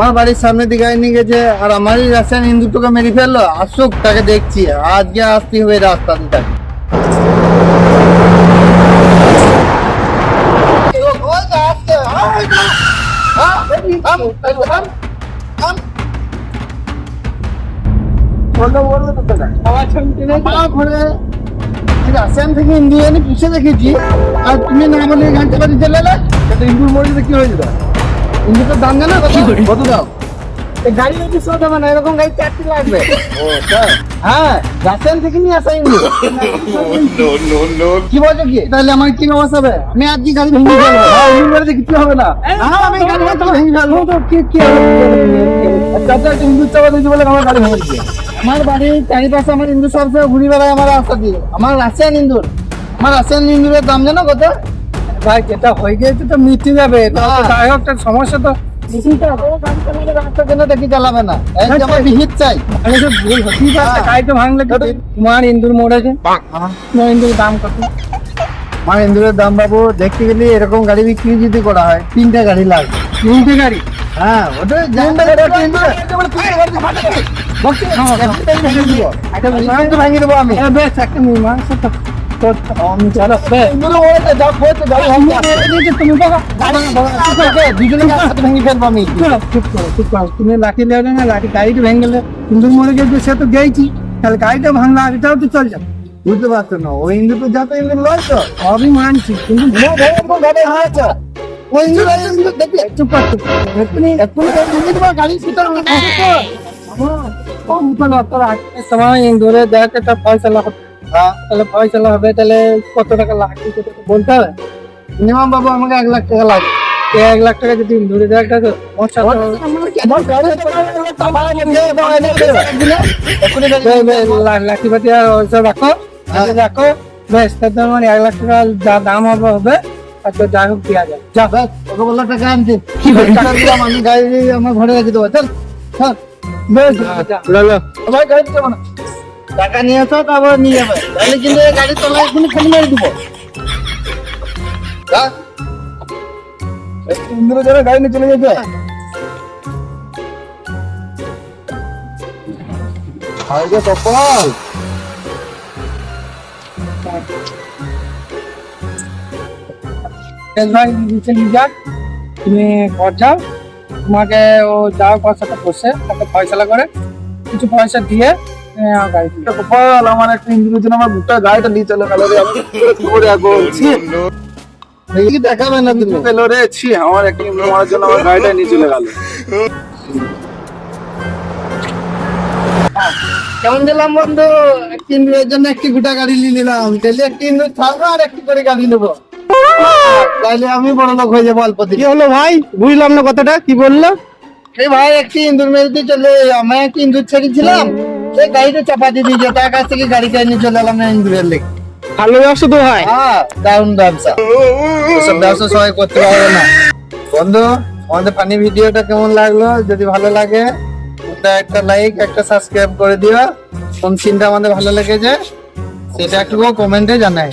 আমার বাড়ির সামনে দিকে নিয়ে গেছে, আর আমারই রাস্তায় হিন্দুটাকে মেরে ফেলল। আসুক, তাকে দেখছি। আজকে আসতে হবে রাস্তা রাশিয়ান থেকে ইন্ডিয়ানে পুষে দেখেছি। আর তুমি না বলে গান চালাতে চলে এলে? এটা ইন্দুর মরিতে কি দাম জানো কত কত দাম? গাড়ি যদি না এরকম গাড়ি চারটি লাগবে। হ্যাঁ রাশিয়ান থেকে নিয়ে আসা ইন্দুর কি বলছো কি? তাহলে আমার কি ব্যবস্থা হবে? আমি আজ কি গাড়ি ভেঙে ফেলব? হ্যাঁ গাড়িতে কিছু হবে না। হ্যাঁ আমি গাড়ি হয়তো ভেঙে ফেলব। তো কি কি হবে? চাচা একটা ইন্দুর চাপা দিয়েছে বলে আমার গাড়ি ভেঙে আমার বাড়ির চারিপাশে আমার ইন্দুর সবসময় ঘুরি বেড়ায় আমার রাস্তা দিয়ে। আমার রাশিয়ান ইন্দুর আমার রাশিয়ান ইন্দুরের দাম জানো কত? ভাই যেটা হয়ে গিয়েছে তো মিটে যাবে। তো হ্যাঁ। যাই হোক সমস্যা তো রাস্তা কেন দেখি চালাবে না। এই যে আমার বিহিত চাই। আমি তো ভুল হতেই পারছে গাড়ি তো ভাঙলে কি তোমার ইন্দুর মরেছে তোমার ইন্দুর দাম কত? আমার ইন্দুরের দাম বাবু দেখতে গেলে এরকম গাড়ি বিক্রি যদি করা হয় তিনটা গাড়ি লাগবে। তিনটে গাড়ি? হ্যাঁ ওটা তিনটা গাড়ি আছে ইন্দুরে। বলছি, হ্যাঁ, একটাই ভেঙে দিব। আমি। হ্যাঁ, বেশ একটা মীমাংসা করতে তুমি লাঠি লেবে না লাঠি গাড়িটা ভেঙে গেলে ইন্দুর মরে গেছে সে তো গেছি তাহলে গাড়িটা ভাঙলা এটাও তো চল যাবে। বুঝতে পারছ না ওই ইন্দুর তো যাতে ইন্দুর লয় তো? সবই মানছি কিন্তু ওই দেখবে চুপ কর চুপ কর। এক্ষুনি এক্ষুনি গাড়ি তো। সময় ইন্দুরে দেখ একটা ফয়সলা হবে হ্যাঁ তাহলে ফয়সলা হবে তাহলে কত টাকা লাগবে সেটা বলতে হবে। মিনিমাম বাবু আমাকে এক লাখ টাকা লাগবে। এক লাখ টাকা যদি ইন্দুরে দেয় একটা তো সমস্যা তো আমার গাড়ি তো টাকা লাগে, দাও, এনে দেবে। এক্ষুনি গাড়ি বে- বে- লা- লাঠি ফাটি আর ওইসব রাখো। রাখো। বেশ তার মানে এক লাখ টাকা যা দাম হবে হবে। আর তো যাই হোক দেওয়া যায় যা। ব্যাস, তোকে বলল টাকা আনতে। টাকা দিলাম আমি গাড়ি আমার ঘরে রেখে দেবো। চল চল। বেশ যা। সবাই গাড়ি না। টাকা নিয়ে আসো, তারপর নিয়ে যাবে। তাহলে কিন্তু গাড়ি তলায় ফেলে মেরে দিব। ইন্দুরে যারা গাড়ি নিয়ে চলে যেতে নিয়ে তুমি ঘর যাও তোমাকে ও যাও ওর সাথে বসে তাকে ফয়সলা করে কিছু পয়সা দিয়ে দাও। কপাল আমার একটা ইন্দুরের জন্য আমার গোটা গাড়িটা নিয়ে চলে গেল রে কি করে এখন ছি। দেখি দেখাবে না তুমি? পেল রে ছি আমার একটা ইন্দুর মারার জন্য আমার গাড়িটা নিয়ে চলে গেল কেমন দিলাম বন্ধু? একটি ইন্দুরের জন্য একটি গোটা গাড়ি নিয়ে নিলাম। তাহলে একটি ইন্দুর থাকব আর একটি করে গাড়ি নেব। তাইলে আমি বড় লোক হয়ে যাব অল্প দিন। কি হলো ভাই? বুঝলাম না কথাটা কি বলল? এই ভাই একটি ইন্দুর মেরে চলে আমি একটি ইন্দুর ছেড়েছিলাম সেই গাড়িটা চাপা দিয়ে যে তার কাছ থেকে গাড়ি কিনে চলে এলাম না ইন্দুরের লেগ ভালো ব্যবসা তো হয়। হ্যাঁ দারুণ ব্যবসা। সব ব্যবসা সবাই করতে পারবে না। বন্ধু আমাদের পানি ভিডিওটা কেমন লাগল? যদি ভালো লাগে একটা লাইক একটা সাবস্ক্রাইব করে দিও। কোন সিনটা আমাদের ভালো লেগেছে সেটা একটু কমেন্টে জানাই